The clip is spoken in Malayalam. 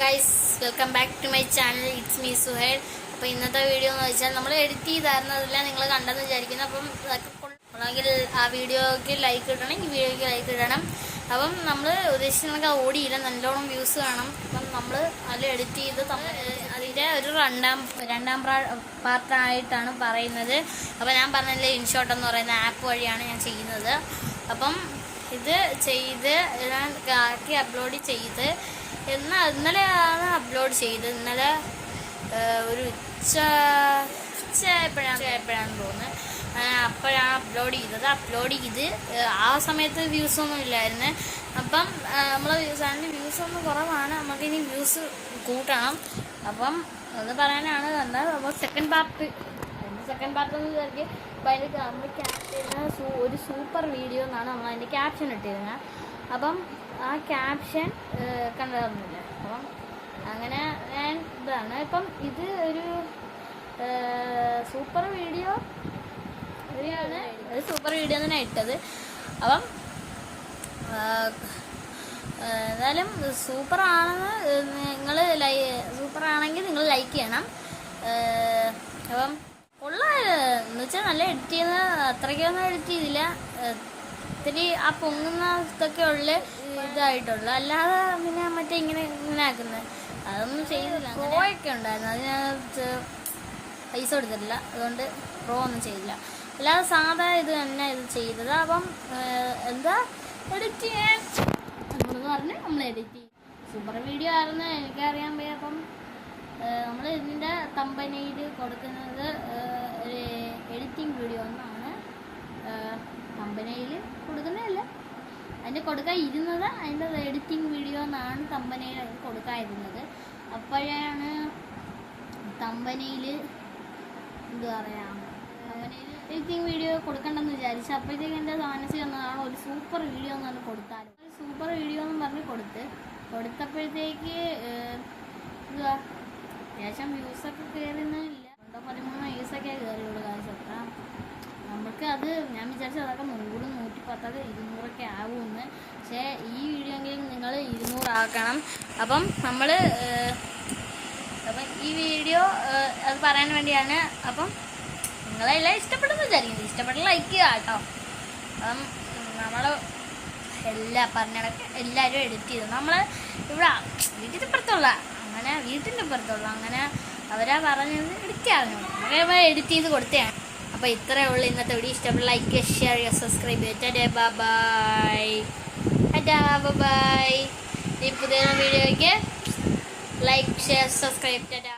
Guys welcome back to my channel it's me Suhail അപ്പോൾ ഇന്നത്തെ വീഡിയോ എന്ന് വെച്ചാൽ നമ്മൾ എഡിറ്റ് ചെയ്തായിരുന്നു അതെല്ലാം നിങ്ങൾ കണ്ടെന്ന് വിചാരിക്കുന്നു. അപ്പം കൊള്ളാമെങ്കിൽ ആ വീഡിയോയ്ക്ക് ലൈക്ക് ഇടണം ഈ വീഡിയോയ്ക്ക് ലൈക്ക് ഇടണം. അപ്പം നമ്മൾ ഉദ്ദേശിക്കുന്ന ഓടിയില്ല നല്ലോണം വ്യൂസ് കാണും അപ്പം നമ്മൾ അതിൽ എഡിറ്റ് ചെയ്ത് അതിന്റെ ഒരു രണ്ടാം രണ്ടാം പാർട്ടായിട്ടാണ് പറയുന്നത്. അപ്പോൾ ഞാൻ പറഞ്ഞില്ലേ ഇൻഷോട്ട് എന്ന് പറയുന്ന ആപ്പ് വഴിയാണ് ഞാൻ ചെയ്യുന്നത്. അപ്പം ഇത് ചെയ്ത് ഞാൻ ആക്കി അപ്ലോഡ് ചെയ്ത്. എന്നാൽ ഇന്നലെയാണ് അപ്ലോഡ് ചെയ്ത്. ഇന്നലെ ഒരു ഉച്ച ഉച്ച ആയപ്പോഴാണ് എപ്പോഴാണ് തോന്നുന്നത് അപ്പോഴാണ് അപ്ലോഡ് ചെയ്തത്. അപ്ലോഡ് ചെയ്ത് ആ സമയത്ത് വ്യൂസ് ഒന്നും ഇല്ലായിരുന്നു. അപ്പം നമ്മൾ ചാനലിൽ വ്യൂസ് ഒന്നും കുറവാണ്. നമുക്കിനി വ്യൂസ് കൂട്ടണം. അപ്പം അത് പറയാനാണ് വന്നത്. അപ്പോൾ സെക്കൻഡ് പാർട്ട് സെക്കൻഡ് പാർട്ട് എന്ന് വിചാരിക്കും അപ്പോൾ അതിന്റെ നമ്മൾ ക്യാപ്ഷൻ ഒരു സൂപ്പർ വീഡിയോ എന്നാണ് നമ്മൾ അതിന്റെ ക്യാപ്ഷൻ ഇട്ടിരുന്നത് അപ്പം ആ ക്യാപ്ഷൻ കണ്ടതൊന്നുമില്ല അപ്പം അങ്ങനെ ഞാൻ ഇതാണ്. ഇപ്പം ഇത് ഒരു സൂപ്പർ വീഡിയോ ഇവരെയാണ് ഒരു സൂപ്പർ വീഡിയോ തന്നെ ഇട്ടത്. അപ്പം എന്നാലും സൂപ്പർ ആണെന്ന് നിങ്ങൾ ലൈ സൂപ്പർ ആണെങ്കിൽ നിങ്ങൾ ലൈക്ക് ചെയ്യണം. അപ്പം എന്ന് വെച്ചാൽ നല്ല എഡിറ്റ് ചെയ്യുന്ന അത്രയ്ക്കൊന്നും എഡിറ്റ് ചെയ്തില്ല. ഇത്തിരി ആ പൊങ്ങുന്ന ഇതൊക്കെ ഉള്ള ഇതായിട്ടുള്ളു. അല്ലാതെ പിന്നെ മറ്റേ ഇങ്ങനെ ഇങ്ങനെ ആക്കുന്നത് അതൊന്നും ചെയ്തില്ല. പ്രോയൊക്കെ ഉണ്ടായിരുന്നു. അതിന് പൈസ കൊടുത്തിട്ടില്ല. അതുകൊണ്ട് പ്രോ ഒന്നും ചെയ്തില്ല. അല്ലാതെ സാധാ ഇത് തന്നെ ഇത് ചെയ്തത്. അപ്പം എന്താ? എഡിറ്റ് ചെയ്യാൻ. പറഞ്ഞ് നമ്മൾ എഡിറ്റ് ചെയ്യും സൂപ്പർ വീഡിയോ ആയിരുന്നു. എനിക്കറിയാൻ പോയി അപ്പം നമ്മൾ ഇതിന്റെ കമ്പനിയിൽ കൊടുക്കുന്നത് ഒരു എഡിറ്റിംഗ് വീഡിയോ എന്നാണ്. കമ്പനിയിൽ കൊടുക്കുന്നതല്ല. അതിന്റെ കൊടുക്കാൻ ഇരുന്നത് അതിന്റെ എഡിറ്റിംഗ് വീഡിയോ എന്നാണ് കമ്പനിയിൽ കൊടുക്കാതിരുന്നത് അപ്പോഴാണ് കമ്പനിയിൽ എന്താ പറയാ? കമ്പനിയിൽ എഡിറ്റിംഗ് വീഡിയോ കൊടുക്കണ്ടെന്ന് വിചാരിച്ചു അപ്പോഴത്തേക്ക് എന്റെ മാനസിക വന്നതാണ് ഒരു സൂപ്പർ വീഡിയോ എന്ന് പറഞ്ഞ് കൊടുത്താൽ ഒരു സൂപ്പർ വീഡിയോ എന്ന് പറഞ്ഞ് കൊടുത്ത് കൊടുത്തപ്പോഴത്തേക്ക് എന്താ അത്യാവശ്യം വ്യൂസൊക്കെ കയറുന്നില്ല രണ്ടോ പതിമൂന്നോ വ്യൂസൊക്കെ കയറിയുള്ളൂ കാശ് അത്ര നമുക്ക് അത് ഞാൻ വിചാരിച്ചത് അതൊക്കെ നൂറ് നൂറ്റി പത്തത് ഇരുന്നൂറൊക്കെ ആകുമെന്ന്. പക്ഷേ ഈ വീഡിയോ എങ്കിലും നിങ്ങൾ ഇരുന്നൂറാക്കണം അപ്പം നമ്മൾ അപ്പം ഈ വീഡിയോ അത് പറയാൻ വേണ്ടിയാണ്. അപ്പം നിങ്ങളെല്ലാം ഇഷ്ടപ്പെടുന്നു വിചാരിക്കുന്നു. ഇഷ്ടപ്പെട്ട ലൈക്ക് ചെയ്യുക കേട്ടോ. അപ്പം നമ്മൾ എല്ലാ പറഞ്ഞിടക്ക് എല്ലാവരും എഡിറ്റ് ചെയ്തു. നമ്മൾ ഇവിടെ വീട്ടിൽ പുറത്തുള്ള അങ്ങനെ വീട്ടിന്റെ പുറത്തുള്ളൂ. അങ്ങനെ അവരാ പറഞ്ഞത് എഡിറ്റ് ആകുന്നു നമുക്ക് എഡിറ്റ് ചെയ്ത് കൊടുത്തതാണ്. അപ്പോൾ ഇത്രയേ ഉള്ളൂ ഇന്നത്തെ വീഡിയോ ഇഷ്ടപ്പെട്ട ലൈക്ക് ഷെയർ ചെയ്യുക സബ്സ്ക്രൈബ് ചെയ്യുക ബൈ ബൈ ഈ പുതിയ വീഡിയോയ്ക്ക് ലൈക്ക് ഷെയർ സബ്സ്ക്രൈബ് ടാറ്റാ.